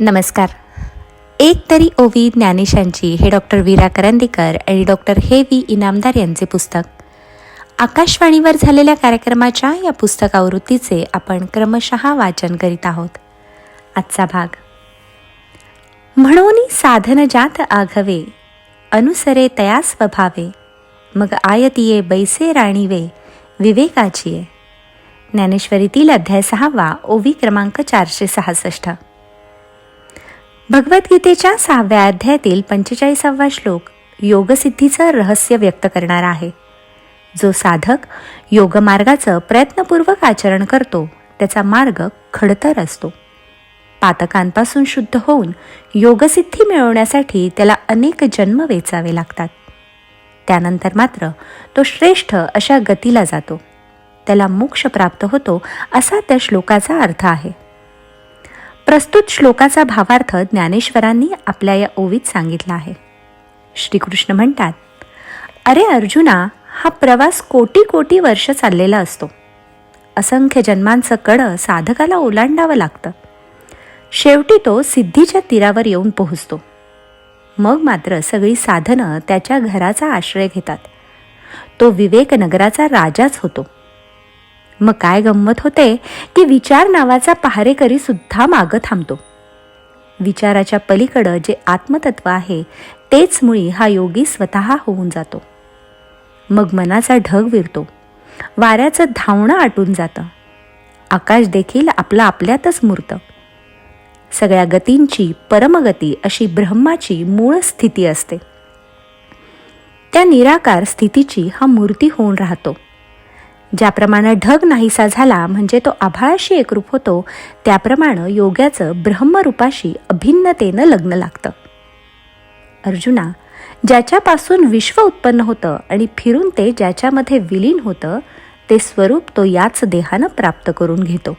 नमस्कार. एक तरी ओवी ज्ञानेशांची हे डॉक्टर वीरा करंदीकर आणि डॉक्टर हे व्ही इनामदार यांचे पुस्तक. आकाशवाणीवर झालेल्या कार्यक्रमाच्या या पुस्तकावृत्तीचे आपण क्रमशः वाचन करीत आहोत. आजचा भाग. म्हणून साधन जात आघवे अनुसरे तया स्वभावे मग आयतीये बैसे राणीवे विवेकाचीये. ज्ञानेश्वरीतील अध्याय सहावा ओवी क्रमांक चारशे सहासष्ट. भगवद्गीतेच्या सहाव्या अध्यायातील पंचेचाळीसावा श्लोक योगसिद्धीचं रहस्य व्यक्त करणारा आहे. जो साधक योगमार्गाचं प्रयत्नपूर्वक आचरण करतो त्याचा मार्ग खडतर असतो. पातकांपासून शुद्ध होऊन योगसिद्धी मिळवण्यासाठी त्याला अनेक जन्म वेचावे लागतात. त्यानंतर मात्र तो श्रेष्ठ अशा गतीला जातो. त्याला मोक्ष प्राप्त होतो असा त्या श्लोकाचा अर्थ आहे. प्रस्तुत श्लोकाचा भावार्थ ज्ञानेश्वरांनी आपल्या या ओवीत सांगितला आहे. श्रीकृष्ण म्हणतात अरे अर्जुना हा प्रवास कोटी कोटी वर्ष चाललेला असतो. असंख्य जन्मांचं कडं साधकाला ओलांडावं लागतं. शेवटी तो सिद्धीच्या तीरावर येऊन पोहोचतो. मग मात्र सगळी साधनं त्याच्या घराचा आश्रय घेतात. तो विवेक नगराचा राजाच होतो. मग काय गंमत होते की विचार नावाचा पहारेकरी सुद्धा मागं थांबतो. विचाराच्या पलीकडं जे आत्मतत्व आहे तेच मुळी हा योगी स्वतः होऊन जातो. मग मनाचा ढग विरतो. वाऱ्याचं धावणं आटून जातं. आकाश देखील आपलं आपल्यातच मुरतं. सगळ्या गतींची परमगती अशी ब्रह्माची मूळ स्थिती असते. त्या निराकार स्थितीची हा मूर्ती होऊन राहतो. ज्याप्रमाणे ढग नाहीसा झाला म्हणजे तो आभाळाशी एकरूप होतो त्याप्रमाणे योग्याचं ब्रह्मरूपाशी अभिन्नतेनं लग्न लागतं. अर्जुना ज्याच्यापासून विश्व उत्पन्न होतं आणि फिरून ते ज्याच्यामध्ये विलीन होतं ते स्वरूप तो याच देहानं प्राप्त करून घेतो.